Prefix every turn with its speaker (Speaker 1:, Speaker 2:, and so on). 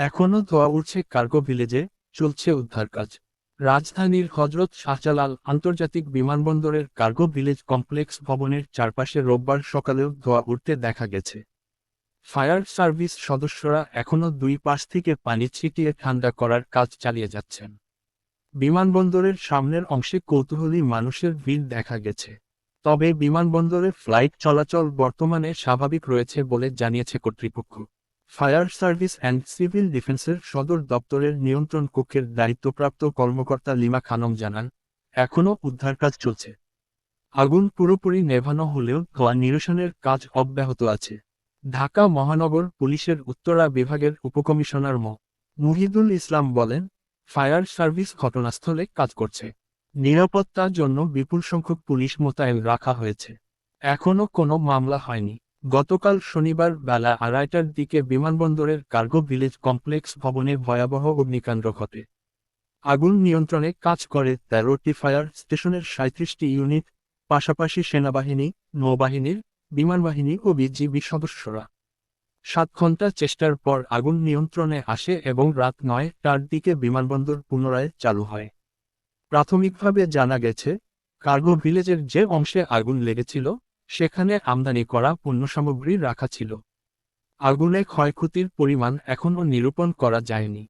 Speaker 1: এখনও ধোয়া উঠছে কার্গো ভিলেজে, চলছে উদ্ধার কাজ। রাজধানীর হজরত শাহজালাল আন্তর্জাতিক বিমানবন্দরের কার্গো ভিলেজ কমপ্লেক্স ভবনের চারপাশে রোববার সকালেও ধোয়া উঠতে দেখা গেছে। ফায়ার সার্ভিস সদস্যরা এখনও দুই পাশ থেকে পানি ছিটিয়ে ঠান্ডা করার কাজ চালিয়ে যাচ্ছেন। বিমানবন্দরের সামনের অংশে কৌতূহলী মানুষের ভিড় দেখা গেছে। তবে বিমানবন্দরে ফ্লাইট চলাচল বর্তমানে স্বাভাবিক রয়েছে বলে জানিয়েছে কর্তৃপক্ষ। ফায়ার সার্ভিস অ্যান্ড সিভিল ডিফেন্সের সদর দপ্তরের নিয়ন্ত্রণ কক্ষের দায়িত্বপ্রাপ্ত কর্মকর্তা লিমা খানম জানান, এখনও উদ্ধার কাজ চলছে। আগুন পুরোপুরি নেভানো হলেও ধোয়া নিরসনের কাজ অব্যাহত আছে। ঢাকা মহানগর পুলিশের উত্তরা বিভাগের উপকমিশনার মো. মুহিদুল ইসলাম বলেন, ফায়ার সার্ভিস ঘটনাস্থলে কাজ করছে। নিরাপত্তার জন্য বিপুল সংখ্যক পুলিশ মোতায়েন রাখা হয়েছে। এখনও কোনো মামলা হয়নি। গতকাল শনিবার বেলা আড়াইটার দিকে বিমানবন্দরের কার্গো ভিলেজ কমপ্লেক্স ভবনে ভয়াবহ অগ্নিকাণ্ড ঘটে। আগুন নিয়ন্ত্রণে কাজ করে তেরোটি ফায়ার স্টেশনের সাঁত্রিশটি ইউনিট, পাশাপাশি সেনাবাহিনী, নৌবাহিনীর, বিমানবাহিনী ও বিজিবি সদস্যরা। সাত ঘণ্টা চেষ্টার পর আগুন নিয়ন্ত্রণে আসে এবং রাত নয়টার দিকে বিমানবন্দর পুনরায় চালু হয়। প্রাথমিকভাবে জানা গেছে, কার্গো ভিলেজের যে অংশে আগুন লেগেছিল সেখানে আমদানি করা পণ্য সামগ্রী রাখা ছিল। আগুনে ক্ষয়ক্ষতির পরিমাণ এখনও নিরূপণ করা যায়নি।